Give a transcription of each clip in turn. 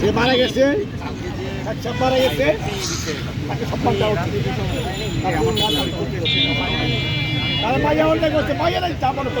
যে মারা গেছে সব মারা গেছে তাকে তারা অন্যায় করছে পাইয়া নাই তা করতে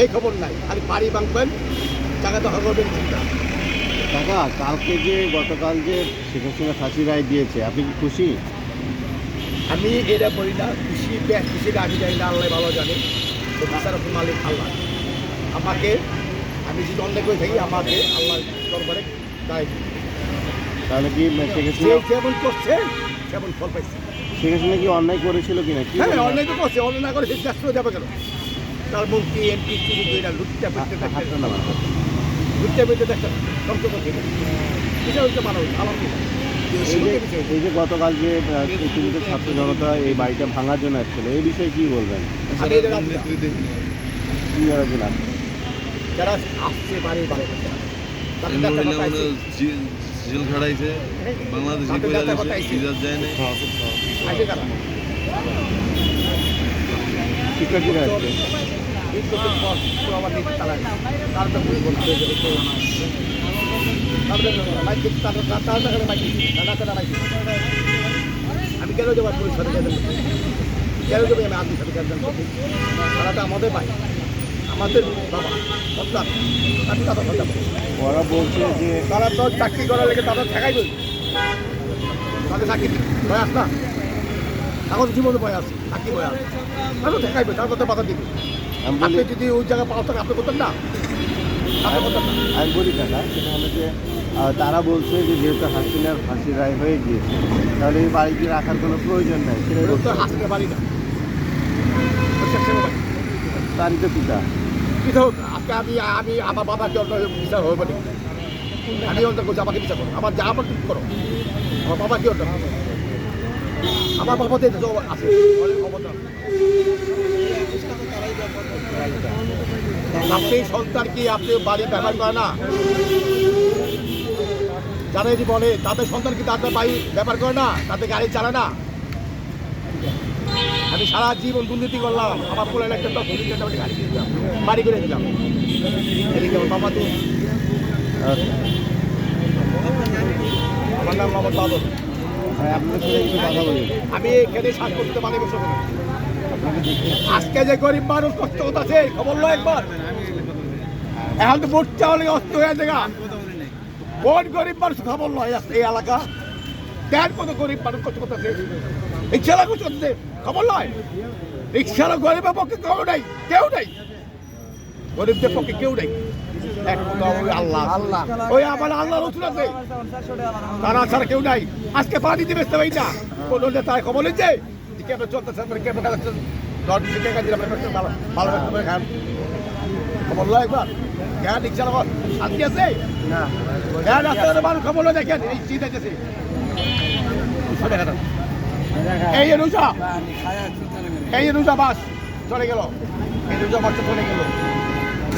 এই খবর নাই। খালি বাড়ি ভাঙবেন জায়গা দখল করবেন চিন্তা কালকে যে গতকাল যে শেখ হাসিনা ফাঁসি রায় দিয়েছে আপনি কি খুশি? আমি এটা বলি না খুশি ব্যাস খুশিটা আমি জানি না আল্লাহ ভালো জানে। তো বিচারক মালিক আল্লাহ। আমাকে আমি যদি অন্যায় করে থাকি আমাকে আল্লাহ দরবারে দায় তাহলে কি শেখ হাসিনা যেমন করছে সেমন ফল পাইছে। শেখ হাসিনা কি অন্যায় করেছিল কিনা? হ্যাঁ? অন্যায় তো করছে অন্যায় না করে ব্যস্ত হয়ে যাবে কেন? তার মন্ত্রী এমপি চুরি করে না লুটটা পেতে দেখতে পেতে দেখতে ধ্বংস হচ্ছে মানুষ আলহামদুলিল্লাহ এই যে গতকাল যে পৃথিবীতে ছাত্র জনতা এই বাড়িটা ভাঙার জন্য আসছিল এই বিষয়ে কি বলবেন। কি করার জন্য যারা আসছে বাড়ি বাড়ি। জেল খাড়াইছে বাংলাদেশি। ইজাজ যায় না শিক্ষার্থীরা আসছে। আবার নিজে চালায়। তার তো ভুল বলতে হবে, তো না। আমি কেন যাব সাথে গেলাম কেন যাব আমি আর্মির সাথে গেলাম তারা তো আমাদের ভাই আমাদের বাবা সন্তান আমি তাদের কথা ওরা বলছে যে তারা তো চাকরি করার লেগে তাদের ঠেকাই বলি তাদের চাকরি বয়াস না এখন জীবনে বয়াস চাকরি বয়াস তারা তো ঠেকাইবে তারা তো বাধা দিবে। আপনি যদি ওই জায়গায় পাওয়া থাকে আপনি করতেন না? আমি বলি কাকা সেটা হলো যে তারা বলছে যে যেহেতু হাসিনার ফাঁসি রায় হয়ে গিয়েছে তাহলে এই বাড়িটি রাখার কোনো প্রয়োজন নাই সেটা তো বলছে। না। বাড়ি। তারই তো পিতা হোক আজকে আমি আমি আমার বাবাকে অন্য বিচার হবে আমি অন্য করছি আমাকে বিচার করো। আমার যা আমার করো। আমার বাবা কি অন্য আমার বাবা দিয়ে তো আছে। আপনি সন্তান কি আপনি বাড়ি ব্যবহার করে না? যারা যদি বলে, তাদের সন্তান কি তাদের বাড়ি ব্যবহার করে না? তাদের গাড়ি চালায় না? আমি সারা জীবন দুর্নীতি করলাম। আমার পোলা একটা গাড়ি দিলাম বাড়ি করে দিলাম। এদিকে আমার বাবা তো। আমার নাম মোহাম্মদ বাদল আমি এখানে শ্বাস করতে পারি বসে আজকে যে গরিব মানুষ কষ্ট আছে খবর লো একবার। এখন তো ভোট চাওয়ালে অস্ত হয়ে দেখা কোন গরিব মানুষ খবর লয় এই এলাকা? দেন কত গরিব মানুষ কষ্ট করতেছে। রিক্সালা কষ্ট করতেছে। খবর লয় রিক্সালা গরিবের পক্ষে কেউ নেই কেউ নেই। গরিবদের পক্ষে কেউ নেই। আল্লাহ আল্লাহ। ওই আমার আল্লাহ রসুল আছে। তারা ছাড়া কেউ নাই। আজকে পানি দিবে তো এইটা কোন নেতায় খবর নিচ্ছে? কেমন চলতেছে? কেমন খাচ্ছে দশ বিশ টাকা দিলাম? ভালো ভালো করে খান। খবর লয় একবার। জ্ঞান রিক্সা লাগো শান্তি আছে? না। জ্ঞান মানুষ খবর লয় দেখেন। এই চিন্তা আছে এই রুজা এই রুজা বাস। চলে গেল। এই রুজা বাসটা চলে গেল।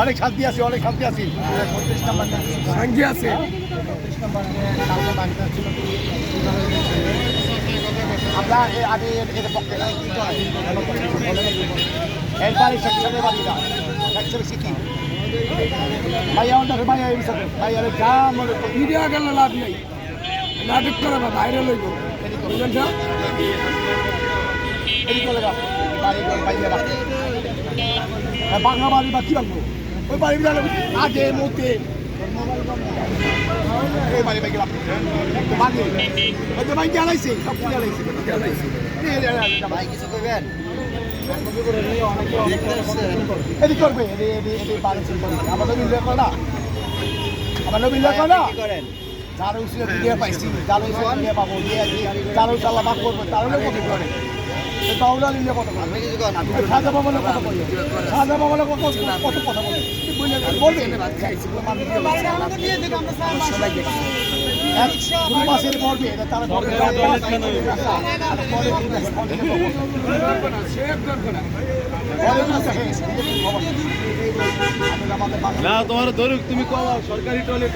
অনেক শান্তি আছি অনেক শান্তি আছি। শান্তি আছে। আমরা আমি এর পক্ষে বাড়ি সেকশনের বাড়ি না সেকশনে শিখি ভাইয়া ওনার ভাইয়া এই সাথে ভাইয়া যা মনে মিডিয়া গেলে লাভ নেই। নাটক করে বা বাইরে লইব। বুঝলেন এদিকে লাগা বাড়ি ঘর বাইরে রাখ বাংলা বাড়ি বা কি রাখব ওই বাড়ি গেলে আগে মতে এই বাড়ি রাখব বাড়ি। ওই যে বাইক জ্বালাইছে সব কিছু জ্বালাইছে ভাই কিছু করবেন এদিক করবে আমার নবীন লেখ না? আমার নবীন লেখ না? করেন? যারা উচিত দিয়ে পাইছি যারা উচিত দিয়ে পাবো দিয়ে যারা চাল্লা ভাগ করবে তারা করে তাহলে নিলে কত করে আপনি সাজা বাবলে কত বলে। সাজা বাবলে কত কত কথা বলবে? মাসের পড়বে তারা না তোমার ধরুক তুমি কমাও সরকারি টয়লেট